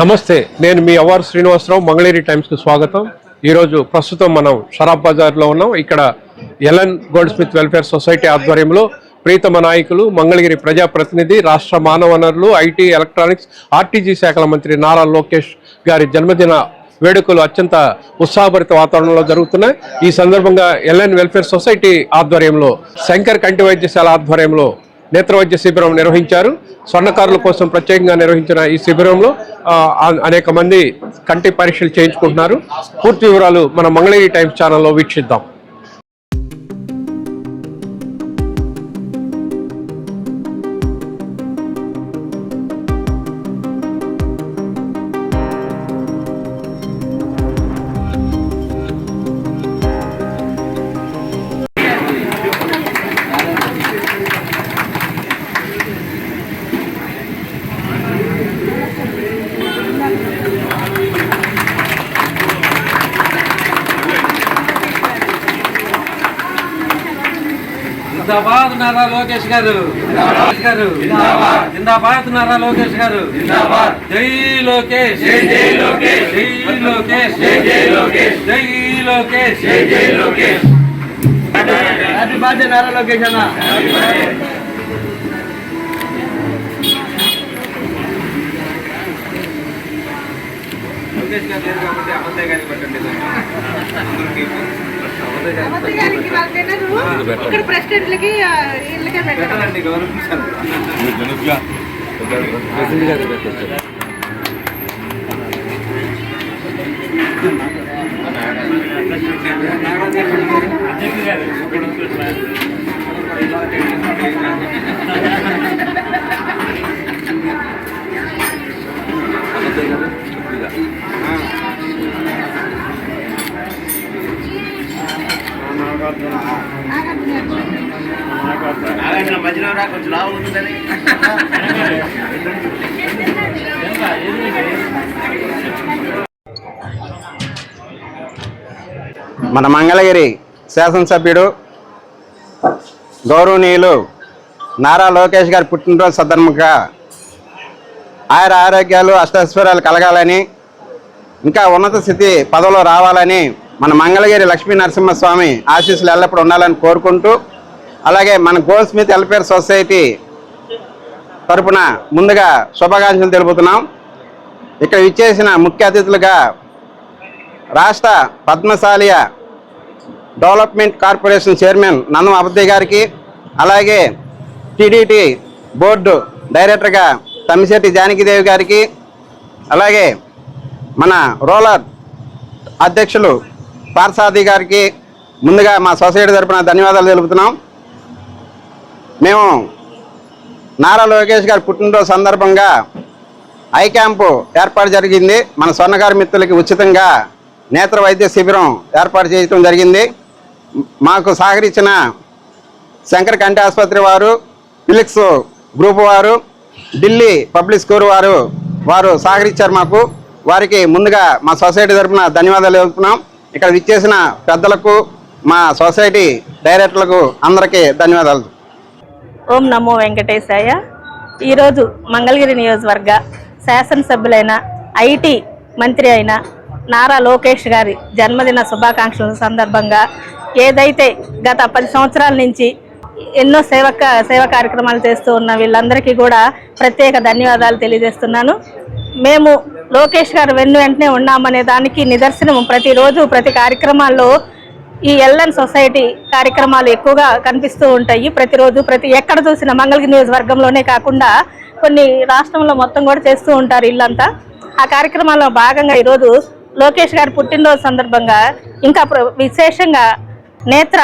నమస్తే నేను మీ అవార్ శ్రీనివాసరావు మంగళగిరి టైమ్స్కి స్వాగతం. ఈరోజు ప్రస్తుతం మనం షరాబ్ బజార్లో ఉన్నాం. ఇక్కడ LN gold smith welfare society ఆధ్వర్యంలో ప్రీతమ నాయకులు మంగళగిరి ప్రజాప్రతినిధి రాష్ట్ర మానవ వనరులు ఐటీ ఎలక్ట్రానిక్స్ ఆర్టీజీ శాఖల మంత్రి నారా లోకేష్ గారి జన్మదిన వేడుకలు అత్యంత ఉత్సాహభరిత వాతావరణంలో జరుగుతున్నాయి. ఈ సందర్భంగా ఎల్ఎన్ వెల్ఫేర్ సొసైటీ ఆధ్వర్యంలో శంకర్ కంటి వైద్యశాల ఆధ్వర్యంలో నేత్ర వైద్య శిబిరం నిర్వహించారు. స్వర్ణకారుల కోసం ప్రత్యేకంగా నిర్వహించిన ఈ శిబిరంలో అనేక మంది కంటి పరీక్షలు చేయించుకుంటున్నారు. పూర్తి వివరాలు మన మంగళగిరి టైమ్స్ ఛానల్లో వీక్షిద్దాం. జిందాబాద్ నారా లోకేష్ గారు? గారు. జిందాబాద్. నారా లోకేష్ గారు? జై లోకేష్. జై లోకేష్. జై లోకేష్. జై లోకేష్. జై లోకేష్. జై జై లోకేష్. హ్యాపీ బర్త్డే నారా లోకేష్ అన్న. లోకేష్ గారు లేరు కాబట్టి అబద్ధాయి గారికి పెట్టండి అందరికీ ఇక్కడ ప్రెసిడెంట్లకి ఆ, వీళ్ళకే పెట్టారు పెట్టాలండి గౌరవించాలి కొంచెం లాభం ఉంటుందని. మన మంగళగిరి శాసనసభ్యుడు గౌరవనీయులు నారా లోకేష్ గారి పుట్టినరోజు సందర్భంగా ఆయన ఆరోగ్యాలు అష్టైశ్వర్యాలు కలగాలని ఇంకా ఉన్నత స్థితి పదవిలో రావాలని మన మంగళగిరి లక్ష్మీ నరసింహస్వామి ఆశీస్సులు ఎల్లప్పుడూ ఉండాలని కోరుకుంటూ అలాగే మన గోల్డ్ స్మిత్ వెల్ఫేర్ సొసైటీ తరపున ముందుగా శుభాకాంక్షలు తెలుపుతున్నాం. ఇక్కడ విచ్చేసిన ముఖ్య అతిథులుగా రాష్ట్ర పద్మశాలియ development corporation chairman Nannam Abaddi గారికి అలాగే టీడీటీ బోర్డు డైరెక్టర్గా తమ్మిశెట్టి జానకిదేవి గారికి అలాగే మన రోలర్ అధ్యక్షులు పార్సాది గారికి ముందుగా మా సొసైటీ తరపున ధన్యవాదాలు తెలుపుతున్నాం. మేము నారా లోకేష్ గారి పుట్టినరోజు సందర్భంగా ఐ క్యాంపు ఏర్పాటు జరిగింది. మన స్వర్ణకారు మిత్రులకి ఉచితంగా నేత్ర వైద్య శిబిరం ఏర్పాటు చేయడం జరిగింది. మాకు సహకరించిన శంకర్ కంటి ఆసుపత్రి వారు ఫిలిక్స్ గ్రూప్ వారు ఢిల్లీ పబ్లిక్ స్కూల్ వారు వారు సహకరించారు మాకు. వారికి ముందుగా మా సొసైటీ తరఫున ధన్యవాదాలు తెలుపుతున్నాం. ఇక్కడ విచ్చేసిన పెద్దలకు మా సొసైటీ డైరెక్టర్లకు అందరికీ ధన్యవాదాలు. ఓం నమో వెంకటేశాయ. ఈరోజు మంగళగిరి నియోజకవర్గ శాసనసభ్యులైన ఐటీ మంత్రి అయిన నారా లోకేష్ గారి జన్మదిన శుభాకాంక్షల సందర్భంగా ఏదైతే గత పది సంవత్సరాల నుంచి ఎన్నో సేవక సేవా కార్యక్రమాలు చేస్తూ ఉన్న వీళ్ళందరికీ కూడా ప్రత్యేక ధన్యవాదాలు తెలియజేస్తున్నాను. మేము లోకేష్ గారు వెన్ను వెంటనే ఉన్నామనే దానికి నిదర్శనం ప్రతిరోజు ప్రతి కార్యక్రమాల్లో ఈ ఎల్ఎన్ సొసైటీ కార్యక్రమాలు ఎక్కువగా కనిపిస్తూ ఉంటాయి. ప్రతిరోజు ప్రతి ఎక్కడ చూసిన మంగళగిరి నియోజకవర్గంలోనే కాకుండా కొన్ని రాష్ట్రంలో మొత్తం కూడా చేస్తూ ఉంటారు ఇల్లంతా. ఆ కార్యక్రమాల్లో భాగంగా ఈరోజు లోకేష్ గారి పుట్టినరోజు సందర్భంగా ఇంకా విశేషంగా నేత్ర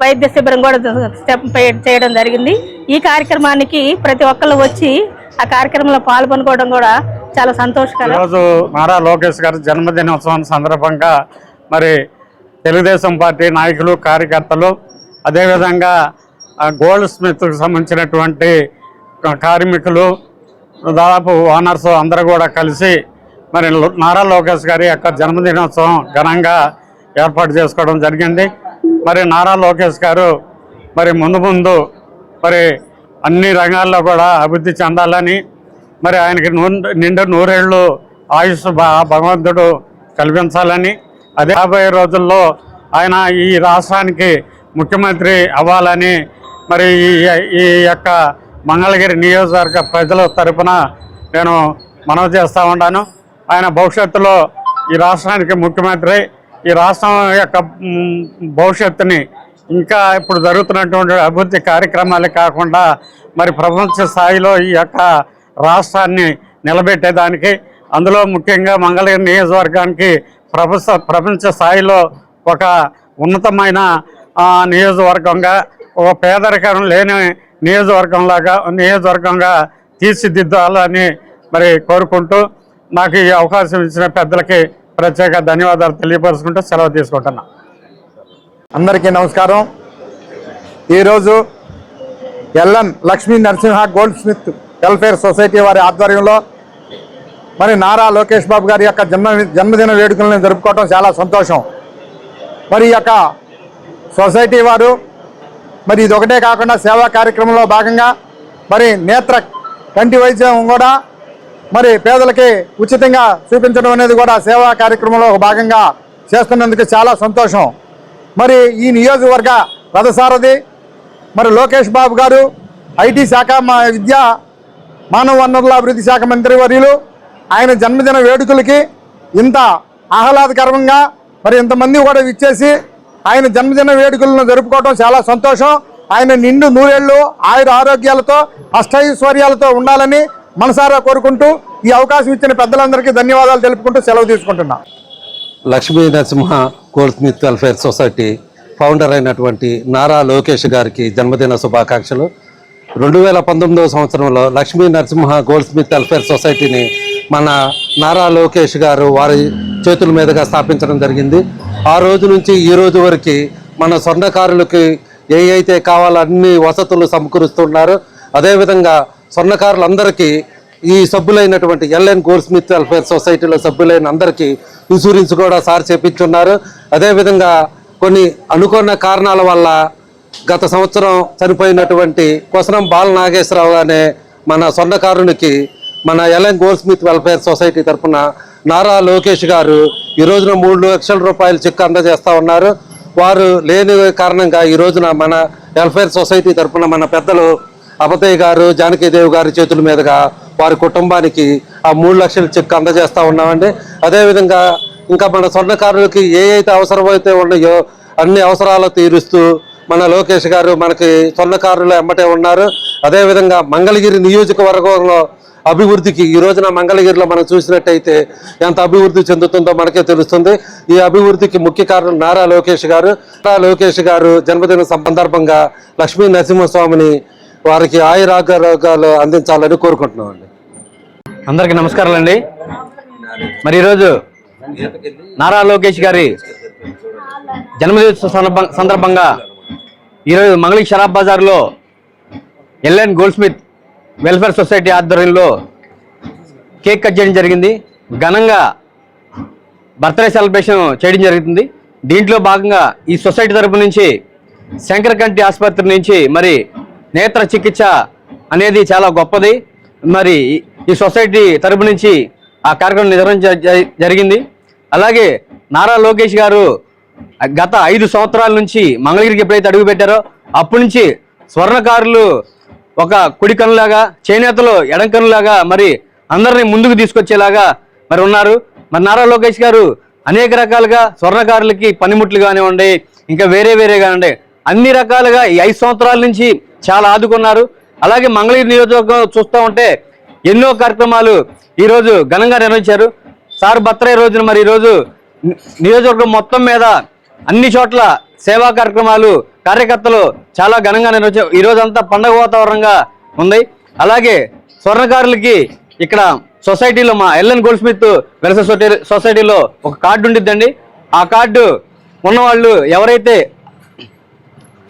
వైద్య శిబిరం కూడా స్టెప్ చేయడం జరిగింది. ఈ కార్యక్రమానికి ప్రతి ఒక్కళ్ళు వచ్చి ఆ కార్యక్రమంలో పాల్గొనుకోవడం కూడా చాలా సంతోషకరం. ఈరోజు నారా లోకేష్ గారి జన్మదినోత్సవం సందర్భంగా మరి తెలుగుదేశం పార్టీ నాయకులు కార్యకర్తలు అదేవిధంగా గోల్డ్ స్మిత్కు సంబంధించినటువంటి కార్మికులు దాదాపు ఓనర్స్ అందరూ కూడా కలిసి మరి నారా లోకేష్ గారి యొక్క జన్మదినోత్సవం ఘనంగా ఏర్పాటు చేసుకోవడం జరిగింది. మరి నారా లోకేష్ గారు మరి ముందు ముందు మరి అన్ని రంగాల్లో కూడా అభివృద్ధి చెందాలని మరి ఆయనకి నూ- నిండు నూరేళ్ళు ఆయుష్ భగవంతుడు కల్పించాలని అదే రాబోయే రోజుల్లో ఆయన ఈ రాష్ట్రానికి ముఖ్యమంత్రి అవ్వాలని మరి ఈ ఈ యొక్క మంగళగిరి నియోజకవర్గ ప్రజల తరపున నేను మనవి చేస్తూ ఉన్నాను. ఆయన భవిష్యత్తులో ఈ రాష్ట్రానికి ముఖ్యమంత్రి ఈ రాష్ట్రం యొక్క భవిష్యత్తుని ఇంకా ఇప్పుడు జరుగుతున్నటువంటి అభివృద్ధి కార్యక్రమాలే కాకుండా మరి ప్రపంచ స్థాయిలో ఈ యొక్క రాష్ట్రాన్ని నిలబెట్టేదానికి అందులో ముఖ్యంగా మంగళగిరి నియోజకవర్గానికి ప్రపంచ ప్రపంచ స్థాయిలో ఒక ఉన్నతమైన నియోజకవర్గంగా ఒక పేదరికం లేని నియోజకవర్గంలాగా నియోజకవర్గంగా తీర్చిదిద్దాలని మరి కోరుకుంటూ నాకు ఈ అవకాశం ఇచ్చిన పెద్దలకి ప్రత్యేక ధన్యవాదాలు తెలియపరుచుకుంటూ సెలవు తీసుకుంటున్నా. అందరికీ నమస్కారం. ఈరోజు LN Lakshmi Narasimha gold smith welfare society వారి ఆధ్వర్యంలో మరి నారా లోకేష్ బాబు గారి యొక్క జన్మ జన్మదిన వేడుకలను జరుపుకోవడం చాలా సంతోషం. మరి ఈ యొక్క సొసైటీ వారు మరి ఇది ఒకటే కాకుండా సేవా కార్యక్రమంలో భాగంగా మరి నేత్ర కంటి వైద్యం కూడా మరి పేదలకి ఉచితంగా చూపించడం అనేది కూడా సేవా కార్యక్రమంలో ఒక భాగంగా చేస్తున్నందుకు చాలా సంతోషం. మరి ఈ నియోజకవర్గ రథసారథి మరి లోకేష్ బాబు గారు ఐటీ శాఖ మా విద్యా మానవ వనరుల అభివృద్ధి శాఖ మంత్రి వర్యులు ఆయన జన్మదిన వేడుకలకి ఇంత ఆహ్లాదకరంగా మరి ఇంతమంది కూడా ఇచ్చేసి ఆయన జన్మదిన వేడుకలను జరుపుకోవడం చాలా సంతోషం. ఆయన నిండు నూరేళ్ళు ఆయుర ఆరోగ్యాలతో అష్టైశ్వర్యాలతో ఉండాలని మనసారా కోరుకుంటూ ఈ అవకాశం ఇచ్చిన పెద్దలందరికీ ధన్యవాదాలు తెలుపుకుంటూ సెలవు తీసుకుంటున్నా. Lakshmi Narasimha gold smith welfare society founder అయినటువంటి నారా లోకేష్ గారికి జన్మదిన శుభాకాంక్షలు. రెండు వేల పంతొమ్మిదవ సంవత్సరంలో Lakshmi Narasimha gold smith welfare సొసైటీని మన నారా లోకేష్ గారు వారి చేతుల మీదుగా స్థాపించడం జరిగింది. ఆ రోజు నుంచి ఈ రోజు వరకు మన స్వర్ణకారులకి ఏ అయితే కావాలో అన్ని వసతులు సమకూరుస్తున్నారు. అదేవిధంగా స్వర్ణకారులందరికీ ఈ సభ్యులైనటువంటి ఎల్ఎన్ గోల్డ్స్మిత్ వెల్ఫేర్ సొసైటీలో సభ్యులైన అందరికీ ఇన్సూరెన్స్ కూడా సార్ చేపించున్నారు. అదేవిధంగా కొన్ని అనుకున్న కారణాల వల్ల గత సంవత్సరం చనిపోయినటువంటి కొసరం బాల నాగేశ్వరరావు అనే మన స్వర్ణకారునికి మన LN gold smith welfare society తరపున నారా లోకేష్ గారు ఈ రోజున మూడు లక్షల రూపాయలు చెక్ అందజేస్తూ ఉన్నారు. వారు లేని కారణంగా ఈ రోజున మన వెల్ఫేర్ సొసైటీ తరపున మన పెద్దలు అపతయ్య గారు జానకీదేవి గారి చేతుల మీదుగా వారి కుటుంబానికి ఆ మూడు లక్షల చెక్ అందజేస్తూ ఉన్నామండి. అదేవిధంగా ఇంకా మన స్వర్ణకారులకి ఏ అయితే అవసరమైతే ఉన్నాయో అన్ని అవసరాలు తీరుస్తూ మన లోకేష్ గారు మనకి సొన్నకారులు ఎమ్మటే ఉన్నారు. అదేవిధంగా మంగళగిరి నియోజకవర్గంలో అభివృద్ధికి ఈ రోజున మంగళగిరిలో మనం చూసినట్టయితే ఎంత అభివృద్ధి చెందుతుందో మనకే తెలుస్తుంది. ఈ అభివృద్ధికి ముఖ్య కారణం నారా లోకేష్ గారు. నారా లోకేష్ గారు జన్మదిన సందర్భంగా లక్ష్మీ నరసింహస్వామిని వారికి ఆయురారోగ్యాలు అందించాలని కోరుకుంటున్నామండి. అందరికీ నమస్కారం అండి మరి ఈరోజు నారా లోకేష్ గారి జన్మదిన సందర్భం- సందర్భంగా ఈరోజు మంగళి షరాబ్ బజార్లో LN gold smith welfare society ఆధ్వర్యంలో కేక్ కట్ చేయడం జరిగింది. ఘనంగా బర్త్డే సెలబ్రేషన్ చేయడం జరుగుతుంది. దీంట్లో భాగంగా ఈ సొసైటీ తరపు నుంచి శంకరకంటి ఆసుపత్రి నుంచి మరి నేత్ర చికిత్స అనేది చాలా గొప్పది. మరి ఈ- ఈ సొసైటీ తరపు నుంచి ఆ కార్యక్రమం నిర్వహించ జ- జరిగింది. అలాగే నారా లోకేష్ గారు గత ఐదు సంవత్సరాల నుంచి మంగళగిరికి ఎప్పుడైతే అడుగు పెట్టారో అప్పటి నుంచి స్వర్ణకారులు ఒక కుడి కనులాగా చేనేతలు ఎడం కనులాగా మరి అందరినీ ముందుకు తీసుకొచ్చేలాగా మరి ఉన్నారు. మరి నారా లోకేష్ గారు అనేక రకాలుగా స్వర్ణకారులకి పనిముట్లు కానివ్వండి ఇంకా వేరే వేరే కానివ్వండి అన్ని రకాలుగా ఈ ఐదు సంవత్సరాల నుంచి చాలా ఆదుకున్నారు. అలాగే మంగళగిరి నియోజకవర్గం చూస్తూ ఉంటే ఎన్నో కార్యక్రమాలు ఈరోజు ఘనంగా నిర్వహించారు. సార్ బర్త్డే రోజున మరి ఈరోజు నియోజకవర్గం మొత్తం మీద అన్ని చోట్ల సేవా కార్యక్రమాలు కార్యకర్తలు చాలా ఘనంగా నిర్వహించారు ఈ రోజు అంతా పండగ వాతావరణంగా ఉంది. అలాగే స్వర్ణకారులకి ఇక్కడ సొసైటీలో మా LN gold smith welfare society సొసైటీలో ఒక కార్డు ఉండిద్దండి. ఆ కార్డు ఉన్నవాళ్ళు ఎవరైతే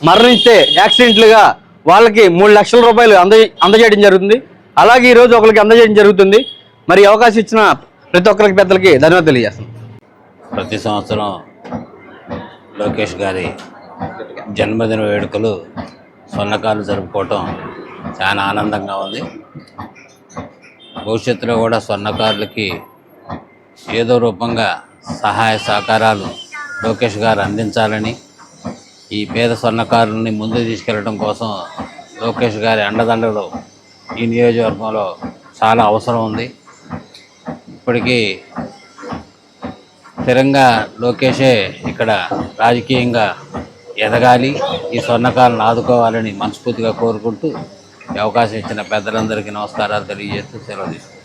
మరణిస్తే యాక్సిడెంట్లుగా వాళ్ళకి మూడు లక్షల రూపాయలు అంద అందజేయడం జరుగుతుంది. అలాగే ఈరోజు ఒకరికి అందజేయడం జరుగుతుంది. మరి అవకాశం ఇచ్చిన ప్రతి ఒక్కరికి పెద్దలకి ధన్యవాదాలు తెలియజేస్తాను ప్రతి సంవత్సరం లోకేష్ గారి జన్మదిన వేడుకలు స్వర్ణకాలు జరుపుకోవటం చాలా ఆనందంగా ఉంది. భవిష్యత్తులో కూడా స్వర్ణకారులకి ఏదో రూపంగా సహాయ సహకారాలు లోకేష్ గారు అందించాలని ఈ పేద స్వర్ణకారుల్ని ముందుకు తీసుకెళ్ళడం కోసం లోకేష్ గారి అండదండలు ఈ నియోజకవర్గంలో చాలా అవసరం ఉంది. ఇప్పటికీ స్థిరంగా లోకేషే ఇక్కడ రాజకీయంగా ఎదగాలి ఈ స్వర్ణకాలను ఆదుకోవాలని మనస్ఫూర్తిగా కోరుకుంటూ అవకాశం ఇచ్చిన పెద్దలందరికీ నమస్కారాలు తెలియజేస్తూ సెలవు తీసుకుంటాను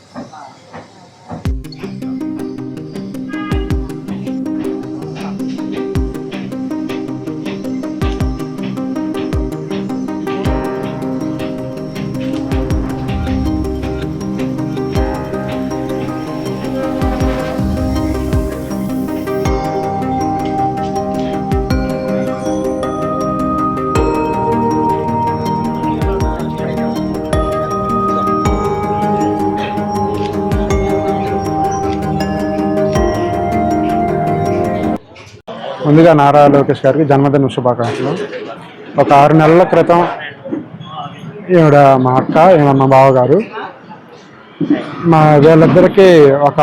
ముందుగా నారా లోకేష్ గారికి జన్మదిన శుభాకాంక్షలు. ఒక ఆరు నెలల క్రితం ఈవిడ మా అక్క ఈవిడ మా బావగారు మా వీళ్ళిద్దరికీ ఒక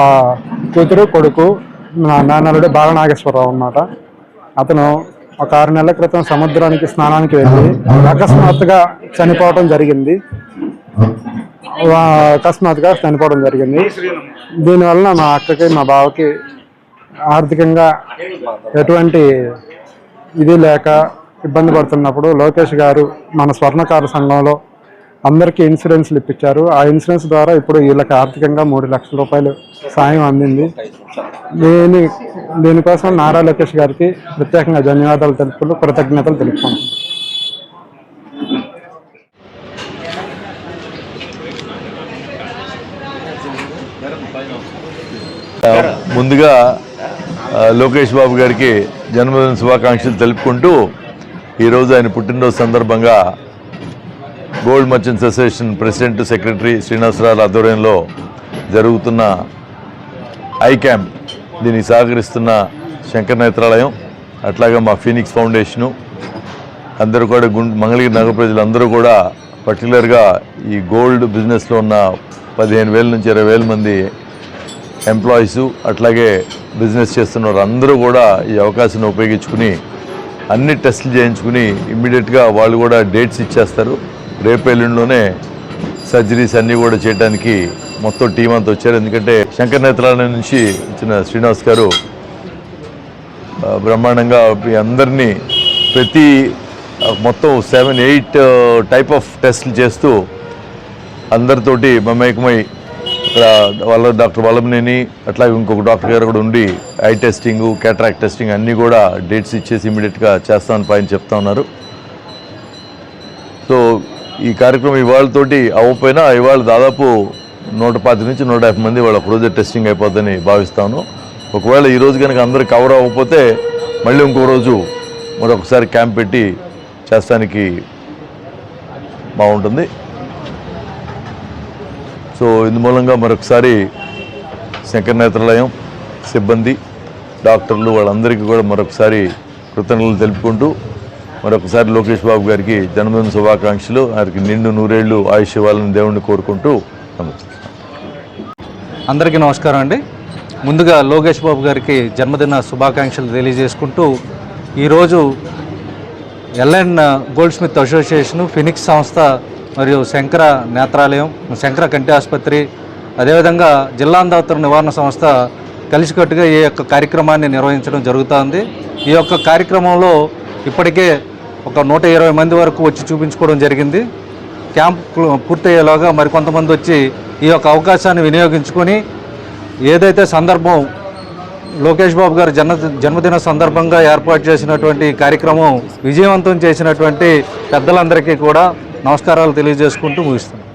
కూతురు కొడుకు నా నాన్నలుడు బాలనాగేశ్వరరావు అన్నమాట. అతను ఒక ఆరు నెలల క్రితం సముద్రానికి స్నానానికి వెళ్ళి అకస్మాత్తుగా చనిపోవడం జరిగింది. అకస్మాత్తుగా చనిపోవడం జరిగింది. దీనివల్ల మా అక్కకి మా బావకి ఆర్థికంగా ఎటువంటి ఇది లేక ఇబ్బంది పడుతున్నప్పుడు లోకేష్ గారు మన స్వర్ణకార సంఘంలో అందరికీ ఇన్సూరెన్స్లు ఇప్పించారు. ఆ ఇన్సూరెన్స్ ద్వారా ఇప్పుడు వీళ్ళకి ఆర్థికంగా మూడు లక్షల రూపాయలు సాయం అందింది. దీని దీనికోసం నారా లోకేష్ గారికి ప్రత్యేకంగా ధన్యవాదాలు తెలుపుతూ కృతజ్ఞతలు తెలుపుకుంటున్నాను. ముందుగా లోకేష్ బాబు గారికి జన్మదిన శుభాకాంక్షలు తెలుపుకుంటూ ఈరోజు ఆయన పుట్టినరోజు సందర్భంగా gold merchants association president secretary Srinivasarao ఆధ్వర్యంలో జరుగుతున్న ఐ క్యాంప్ దీనికి సహకరిస్తున్న శంకర్ నేత్రాలయం అట్లాగే మా ఫీనిక్స్ ఫౌండేషను అందరూ కూడా గుండ్ మంగళగిరి నగర ప్రజలందరూ కూడా పర్టికులర్గా ఈ గోల్డ్ బిజినెస్లో ఉన్న పదిహేను వేల నుంచి ఇరవై వేల మంది ఎంప్లాయీస్ అట్లాగే బిజినెస్ చేస్తున్నారు అందరూ కూడా ఈ అవకాశాన్ని ఉపయోగించుకుని అన్ని టెస్టులు చేయించుకుని ఇమ్మీడియట్గా వాళ్ళు కూడా డేట్స్ ఇచ్చేస్తారు. రేపు ఎల్లుండిలోనే సర్జరీస్ అన్నీ కూడా చేయడానికి మొత్తం టీం అంతా వచ్చారు. ఎందుకంటే శంకర్ నేత్రాలయం నుంచి వచ్చిన శ్రీనివాస్ గారు బ్రహ్మాండంగా మీ అందరినీ ప్రతి మొత్తం సెవెన్ ఎయిట్ టైప్ ఆఫ్ టెస్ట్లు చేస్తూ అందరితోటి మమేకమై అక్కడ వాళ్ళ డాక్టర్ వల్లభనేని అట్లాగే ఇంకొక డాక్టర్ గారు కూడా ఉండి ఐ టెస్టింగ్ క్యాట్రాక్ట్ టెస్టింగ్ అన్నీ కూడా డేట్స్ ఇచ్చేసి ఇమీడియట్గా చేస్తామని పైన చెప్తా ఉన్నారు. సో ఈ కార్యక్రమం ఇవాళతోటి అవ్వకపోయినా ఇవాళ దాదాపు నూట పాతి నుంచి నూట యాభై మంది వాళ్ళ రోజు టెస్టింగ్ అయిపోద్దని భావిస్తాను. ఒకవేళ ఈరోజు కనుక అందరూ కవర్ అవ్వకపోతే మళ్ళీ ఇంకో రోజు మరొకసారి క్యాంప్ పెట్టి చేస్తానికి బాగుంటుంది. సో ఇందు మూలంగా మరొకసారి శంకర్ నేత్రాలయం సిబ్బంది డాక్టర్లు వాళ్ళందరికీ కూడా మరొకసారి కృతజ్ఞతలు తెలుపుకుంటూ మరొకసారి లోకేష్ బాబు గారికి జన్మదిన శుభాకాంక్షలు. వారికి నిండు నూరేళ్ళు ఆయుష్ ఇవ్వాలని దేవుణ్ణి కోరుకుంటూ నమస్తే అందరికీ నమస్కారం అండి. ముందుగా లోకేష్ బాబు గారికి జన్మదిన శుభాకాంక్షలు తెలియజేసుకుంటూ ఈరోజు LN gold smith association phoenix సంస్థ మరియు శంకర నేత్రాలయం శంకర కంటి ఆసుపత్రి అదేవిధంగా జిల్లాంధాతర నివారణ సంస్థ కలిసికట్టుగా ఈ యొక్క కార్యక్రమాన్ని నిర్వహించడం జరుగుతోంది. ఈ యొక్క కార్యక్రమంలో ఇప్పటికే ఒక నూట ఇరవై మంది వరకు వచ్చి చూపించుకోవడం జరిగింది. క్యాంప్ పూర్తయ్యేలాగా మరికొంతమంది వచ్చి ఈ యొక్క అవకాశాన్ని వినియోగించుకొని ఏదైతే సందర్భం లోకేష్ బాబు గారి జన్మ జన్మదిన సందర్భంగా ఏర్పాటు చేసినటువంటి కార్యక్రమం విజయవంతం చేసినటువంటి పెద్దలందరికీ కూడా నమస్కారాలు తెలియజేసుకుంటూ ముగిస్తున్నాను